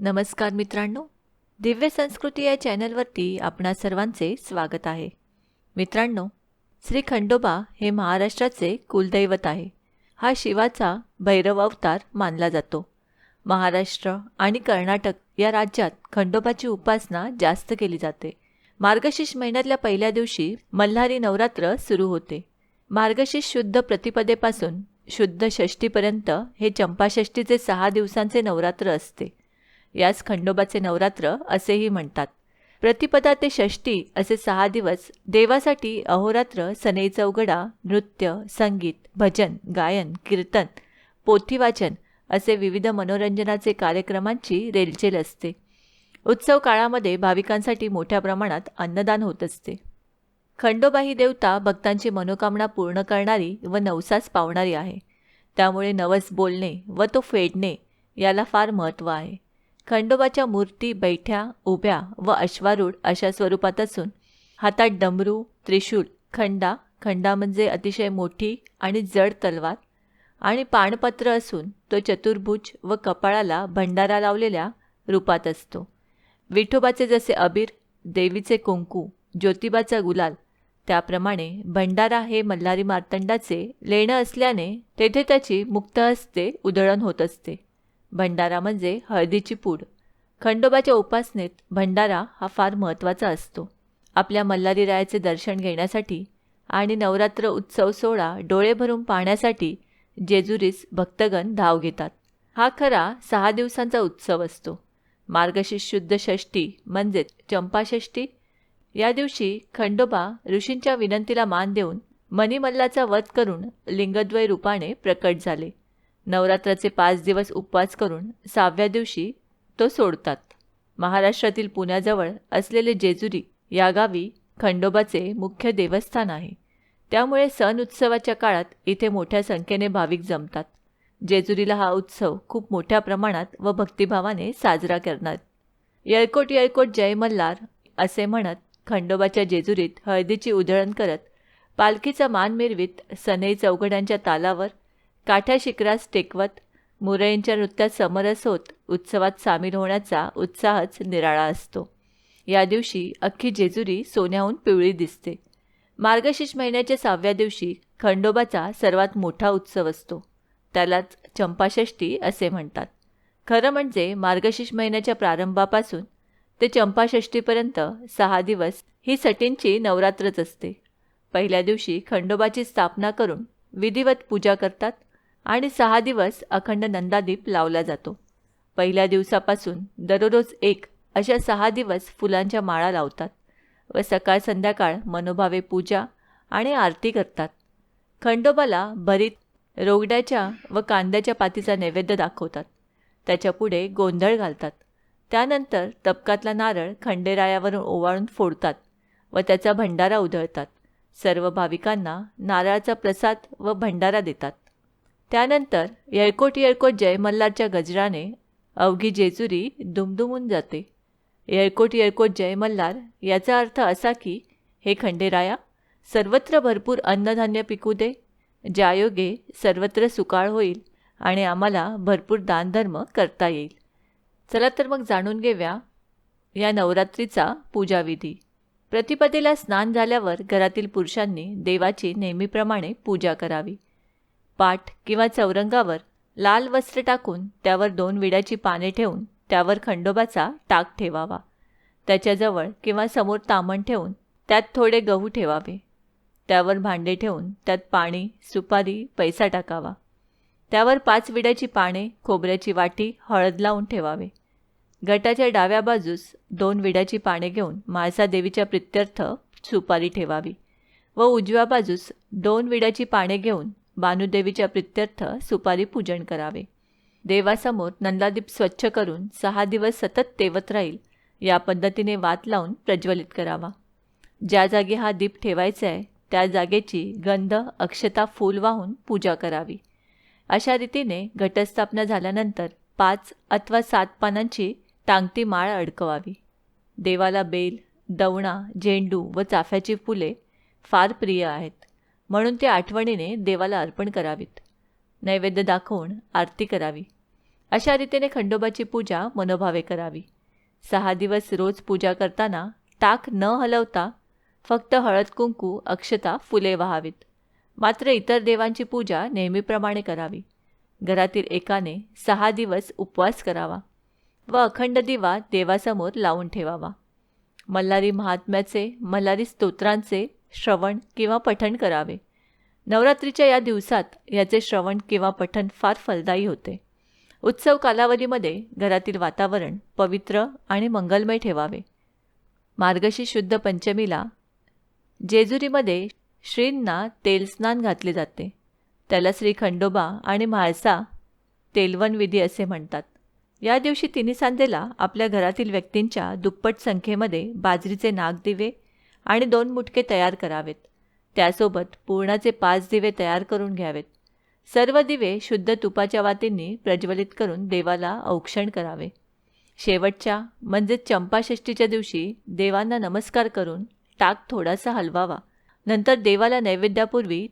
नमस्कार मित्रांनो. दिव्य संस्कृती या चॅनलवरती आपणा सर्वांचे स्वागत आहे. मित्रांनो श्री खंडोबा हे महाराष्ट्राचे कुलदैवत आहे. हा शिवाचा भैरव अवतार मानला जातो. महाराष्ट्र आणि कर्नाटक या राज्यात खंडोबाची उपासना जास्त केली जाते. मार्गशीर्ष महिन्यातल्या पहिल्या दिवशी मल्हारी नवरात्र सुरू होते. मार्गशीर्ष शुद्ध प्रतिपदेपासून शुद्ध षष्टीपर्यंत हे चंपाषष्टीचे सहा दिवसांचे नवरात्र असते. यास खंडोबाचे नवरात्र असेही म्हणतात. प्रतिपदा ते षष्टी असे सहा दिवस देवासाठी अहोरात्र सनई चौघडा नृत्य संगीत भजन गायन कीर्तन पोथीवाचन असे विविध मनोरंजनाचे कार्यक्रमांची रेलचेल असते. उत्सव काळामध्ये भाविकांसाठी मोठ्या प्रमाणात अन्नदान होत असते. खंडोबा ही देवता भक्तांची मनोकामना पूर्ण करणारी व नवसास पावणारी आहे. त्यामुळे नवस बोलणे व तो फेडणे याला फार महत्त्व आहे. खंडोबाच्या मूर्ती बैठ्या उभ्या व अश्वारूढ अशा स्वरूपात असून हातात डमरू त्रिशूल खंडा खंडा म्हणजे अतिशय मोठी आणि जड तलवार आणि पाणपत्र असून तो चतुर्भुज व कपाळाला भंडारा लावलेल्या रूपात असतो. विठोबाचे जसे अबीर देवीचे कुंकू ज्योतिबाचा गुलाल त्याप्रमाणे भंडारा हे मल्हारी मार्तंडाचे लेणं असल्याने तेथे त्याची मुक्त हस्ते उधळण होत असते. भंडारा म्हणजे हळदीची पूड. खंडोबाच्या उपासनेत भंडारा हा फार महत्त्वाचा असतो. आपल्या मल्हारी रायाचे दर्शन घेण्यासाठी आणि नवरात्र उत्सव सोहळा डोळे भरून पाहण्यासाठी जेजुरीस भक्तगण धाव घेतात. हा खरा सहा दिवसांचा उत्सव असतो. मार्गशीर्ष शुद्ध षष्टी म्हणजेच चंपाषष्टी या दिवशी खंडोबा ऋषींच्या विनंतीला मान देऊन मणिमल्लाचा वध करून लिंगद्वय रूपाने प्रकट झाले. नवरात्राचे पाच दिवस उपवास करून सहाव्या दिवशी तो सोडतात. महाराष्ट्रातील पुण्याजवळ असलेले जेजुरी या गावी खंडोबाचे मुख्य देवस्थान आहे. त्यामुळे सण उत्सवाच्या काळात इथे मोठ्या संख्येने भाविक जमतात. जेजुरीला हा उत्सव खूप मोठ्या प्रमाणात व भक्तिभावाने साजरा करणार. येळकोट येळकोट जय मल्हार असे म्हणत खंडोबाच्या जेजुरीत हळदीची उधळण करत पालखीचा मान मिरवीत सनई चौघड्यांच्या तालावर काठ्या शिखरास टेकवत मुरळींच्या नृत्यात समरस होत उत्सवात सामील होण्याचा उत्साहच निराळा असतो. या दिवशी अख्खी जेजुरी सोन्याहून पिवळी दिसते. मार्गशीर्ष महिन्याच्या सहाव्या दिवशी खंडोबाचा सर्वात मोठा उत्सव असतो. त्यालाच चंपाषष्टी असे म्हणतात. खरं म्हणजे मार्गशीर्ष महिन्याच्या प्रारंभापासून ते चंपाषष्टीपर्यंत सहा दिवस ही सटींची नवरात्रच असते. पहिल्या दिवशी खंडोबाची स्थापना करून विधिवत पूजा करतात आणि सहा दिवस अखंड नंदादीप लावला जातो. पहिल्या दिवसापासून दररोज एक अशा सहा दिवस फुलांच्या माळा लावतात व सकाळ संध्याकाळ मनोभावे पूजा आणि आरती करतात. खंडोबाला भरीत रोगड्याच्या व कांद्याच्या पातीचा नैवेद्य दाखवतात. त्याच्यापुढे गोंधळ घालतात. त्यानंतर तपकातला नारळ खंडेरायावरून ओवाळून फोडतात व त्याचा भंडारा उधळतात. सर्व भाविकांना नारळाचा प्रसाद व भंडारा देतात. त्यानंतर येळकोट येळकोट जय मल्हारच्या गजराने अवघी जेजुरी दुमदुमून जाते. येळकोट येळकोट जय मल्हार याचा अर्थ असा की हे खंडेराया सर्वत्र भरपूर अन्नधान्य पिकू दे. ज्यायोगे सर्वत्र सुकाळ होईल आणि आम्हाला भरपूर दानधर्म करता येईल. चला तर मग जाणून घेऊया या नवरात्रीचा पूजाविधी. प्रतिपदेला स्नान झाल्यावर घरातील पुरुषांनी देवाची नेहमीप्रमाणे पूजा करावी. पाठ किंवा चौरंगावर लाल वस्त्र टाकून त्यावर दोन विड्याची पाने ठेवून त्यावर खंडोबाचा टाक ठेवावा. त्याच्याजवळ किंवा समोर तामण ठेवून त्यात थोडे गहू ठेवावे. त्यावर भांडे ठेवून त्यात पाणी सुपारी पैसा टाकावा. त्यावर पाच विड्याची पाने खोबऱ्याची वाटी हळद लावून ठेवावे. गटाच्या डाव्या बाजूस दोन विड्याची पाने घेऊन म्हाळसादेवीच्या प्रित्यर्थ सुपारी ठेवावी व उजव्या बाजूस दोन विड्याची पाने घेऊन बानुदेवीच्या प्रित्यर्थ सुपारी पूजन करावे. देवासमोर नंदादीप स्वच्छ करून सहा दिवस सतत तेवत राहील या पद्धतीने वात लावून प्रज्वलित करावा. ज्या जागी हा दीप ठेवायचा आहे त्या जागेची गंध अक्षता फूल वाहून पूजा करावी. अशा रीतीने घटस्थापना झाल्यानंतर पाच अथवा सात पानांची टांगती माळ अडकवावी. देवाला बेल दवणा झेंडू व चाफ्याची फुले फार प्रिय आहेत. म्हणून ते आठवणीने देवाला अर्पण करावीत. नैवेद्य दाखवून आरती करावी. अशा रीतीने खंडोबाची पूजा मनोभावे करावी. सहा दिवस रोज पूजा करताना ताक न हलवता फक्त हळद कुंकू अक्षता फुले व्हावीत. मात्र इतर देवांची पूजा नेहमीप्रमाणे करावी. घरातील एकाने सहा दिवस उपवास करावा व अखंड दिवा देवासमोर लावून ठेवावा. मल्हारी महात्म्याचे मल्हारी स्तोत्रांचे श्रवण किंवा पठण करावे. नवरात्रीच्या या दिवसात याचे श्रवण किंवा पठण फार फलदायी होते. उत्सव कालावधीमध्ये घरातील वातावरण पवित्र आणि मंगलमय ठेवावे. मार्गशी शुद्ध पंचमीला जेजुरीमध्ये श्रींना तेलस्नान घातले जाते. त्याला श्री खंडोबा आणि म्हाळसा तेलवन विधी असे म्हणतात. या दिवशी तिन्ही सांजेला आपल्या घरातील व्यक्तींच्या दुप्पट संख्येमध्ये बाजरीचे नागदिवे आणि दोन मुटके तयार करावेत. त्यासोबत पूर्णाचे पाच दिवे तयार करून घ्यावेत. सर्व दिवे शुद्ध तुपाच्या वातींनी प्रज्वलित करून देवाला औक्षण करावे. शेवटच्या म्हणजेच चंपाषष्टीच्या दिवशी देवांना नमस्कार करून टाक थोडासा हलवावा. नंतर देवाला नैवेद्यापूर्वी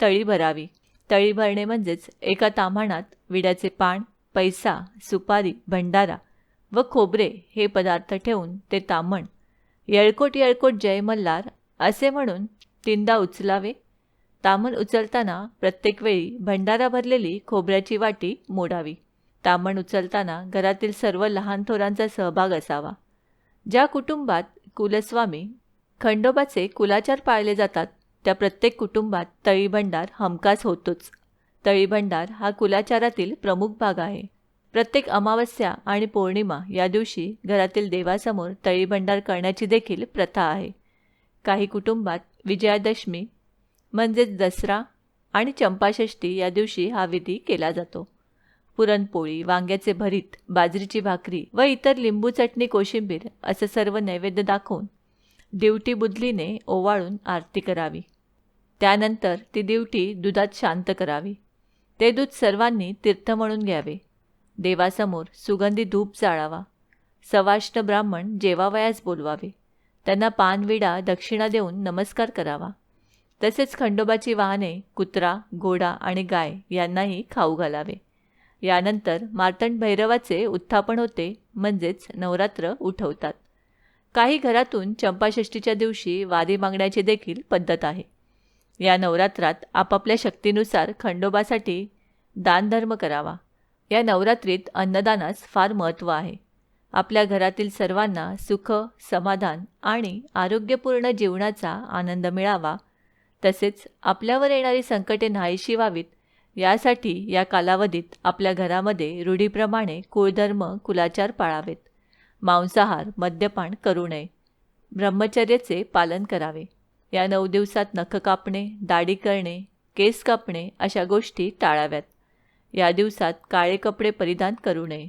तळी भरावी. तळी भरणे म्हणजेच एका ताम्हाणात विड्याचे पान पैसा सुपारी भंडारा व खोबरे हे पदार्थ ठेवून ते तामण येळकोट येळकोट जय मल्हार असे म्हणून तीनदा उचलावे. तामण उचलताना प्रत्येक वेळी भंडारा भरलेली खोबऱ्याची वाटी मोडावी. तामण उचलताना घरातील सर्व लहान थोरांचा सहभाग असावा. ज्या कुटुंबात कुलस्वामी खंडोबाचे कुलाचार पाळले जातात त्या प्रत्येक कुटुंबात तळीभंडार हमखास होतोच. तळीभंडार हा कुलाचारातील प्रमुख भाग आहे. प्रत्येक अमावस्या आणि पौर्णिमा या दिवशी घरातील देवासमोर तळीभंडार करण्याची देखील प्रथा आहे. काही कुटुंबात विजयादशमी म्हणजेच दसरा आणि चंपाषष्ठी या दिवशी हा विधी केला जातो. पुरणपोळी वांग्याचे भरीत बाजरीची भाकरी व इतर लिंबू चटणी कोशिंबीर असं सर्व नैवेद्य दाखवून दिवटी बुदलीने ओवाळून आरती करावी. त्यानंतर ती दिवटी दुधात शांत करावी. ते दूध सर्वांनी तीर्थ म्हणून घ्यावे. देवासमोर सुगंधी धूप जाळावा. सवाष्ण ब्राह्मण जेवावयास बोलवावे. त्यांना पानविडा दक्षिणा देऊन नमस्कार करावा. तसेच खंडोबाची वाहने कुत्रा घोडा आणि गाय यांनाही खाऊ घालावे. यानंतर मार्तंड भैरवाचे उत्थापन होते म्हणजेच नवरात्र उठवतात. काही घरातून चंपाषष्टीच्या दिवशी वारी मागण्याची देखील पद्धत आहे. या नवरात्रात आपापल्या शक्तीनुसार खंडोबासाठी दानधर्म करावा. या नवरात्रीत अन्नदानास फार महत्त्व आहे. आपल्या घरातील सर्वांना सुख समाधान आणि आरोग्यपूर्ण जीवनाचा आनंद मिळावा. तसेच आपल्यावर येणारी संकटे नाहीशी व्हावीत यासाठी या कालावधीत आपल्या घरामध्ये रूढीप्रमाणे कुळधर्म कुलाचार पाळावेत. मांसाहार मद्यपान करू नये. ब्रह्मचर्याचे पालन करावे. या नऊ दिवसात नख कापणे दाढी करणे केस कापणे अशा गोष्टी टाळाव्यात. या दिवसात काळे कपडे परिधान करू नये.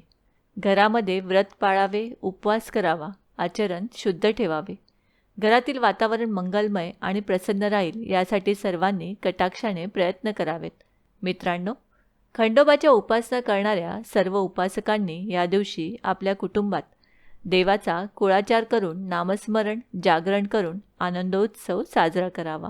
घरामध्ये व्रत पाळावे उपवास करावा आचरण शुद्ध ठेवावे. घरातील वातावरण मंगलमय आणि प्रसन्न राहील यासाठी सर्वांनी कटाक्षाने प्रयत्न करावेत. मित्रांनो खंडोबाच्या उपासना करणाऱ्या सर्व उपासकांनी या दिवशी आपल्या कुटुंबात देवाचा कुळाचार करून नामस्मरण जागरण करून आनंदोत्सव साजरा करावा.